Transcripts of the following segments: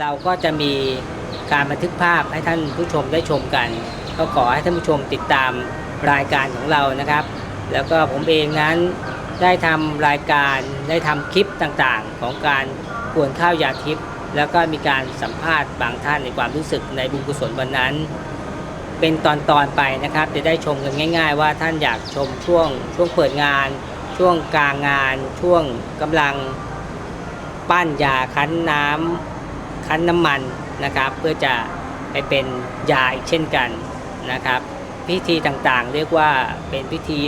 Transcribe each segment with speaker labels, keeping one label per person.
Speaker 1: เราก็จะมีการบันทึกภาพให้ท่านผู้ชมได้ชมกัน ก็ขอให้ท่านผู้ชมติดตามรายการของเรานะครับ แล้วก็ผมเองนั้นได้ทำรายการได้ทำคลิปต่างๆ ของการกวนข้าวยาทิพย์แล้วก็มีการสัมภาษณ์บางท่านในความรู้สึกในบุญกุศลวันนั้น เป็นตอนๆไปนะครับ จะได้ชมกันง่าย ๆ ว่าท่านอยากชมช่วง ช่วงเปิดงาน ช่วงกลางงาน ช่วงกำลังปั้นยาคั้นน้ำ คั้นน้ำมันนะครับ เพื่อจะไปเป็นยาอีกเช่นกันนะครับ พิธีต่างๆ เรียกว่าเป็นพิธี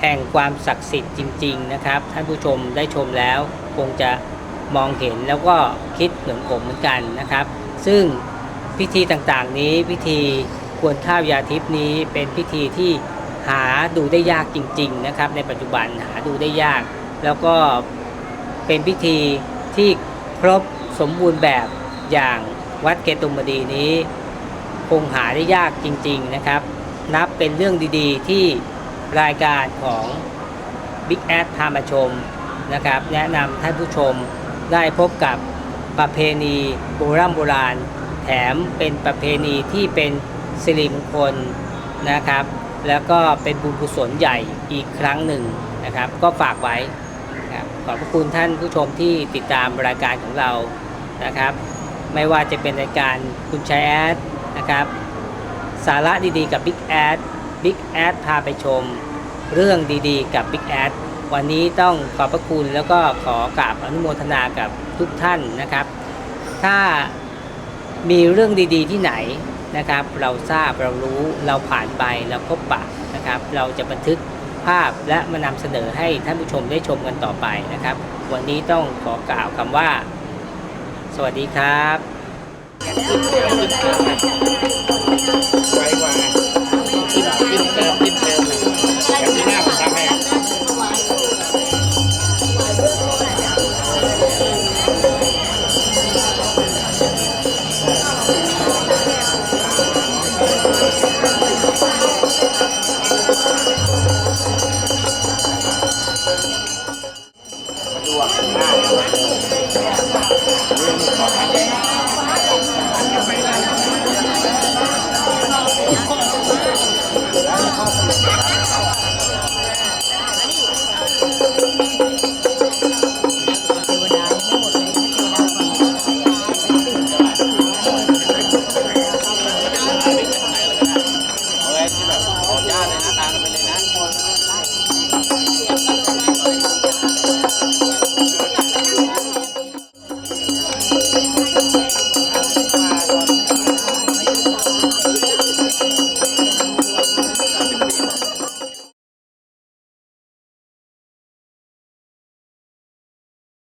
Speaker 1: แห่งความศักดิ์สิทธิ์จริง ๆ นะครับ ท่านผู้ชมได้ชมแล้วคงจะมองเห็นแล้วก็คิดเหมือนผมเหมือนกันนะครับ ซึ่งพิธีต่างๆนี้พิธีกวนข้าวยาทิพนี้เป็นพิธีที่หาดูได้ยากจริง ๆ นะครับ ในปัจจุบันหาดูได้ยาก แล้วก็เป็นพิธีที่ครบสมบูรณ์แบบ อย่างวัดเกตุมดีนี้ คงหาได้ยากจริง ๆนะครับ นับเป็นเรื่องดีๆ ที่รายการของ Big Ad พามาชมนะครับ แนะนำท่านผู้ชมได้พบกับประเพณีโบราณโบราณ แถมเป็นประเพณีที่เป็นสิริมงคลนะครับ แล้วก็เป็นบุญกุศลใหญ่อีกครั้งหนึ่งนะครับ ก็ฝากไว้ขอบพระคุณท่านผู้ชมที่ติดตามรายการของเรานะครับ ไม่ว่าจะเป็นรายการคุณชายแอดนะครับ สาระดีๆกับ Big Ad Big Ad พาไปชม เรื่องดีๆกับ Big Ad วันนี้ต้องขอบพระคุณแล้วก็ขอกราบอนุโมทนากับทุกท่านนะครับ ถ้ามีเรื่องดีๆที่ไหนนะครับ เราทราบเรารู้เราผ่านไปเราพบปะนะครับ เราจะบันทึกภาพและมานำเสนอให้ท่านผู้ชมได้ชมกันต่อไปนะครับ วันนี้ต้องขอกล่าวคำว่า สวัสดีครับ
Speaker 2: เ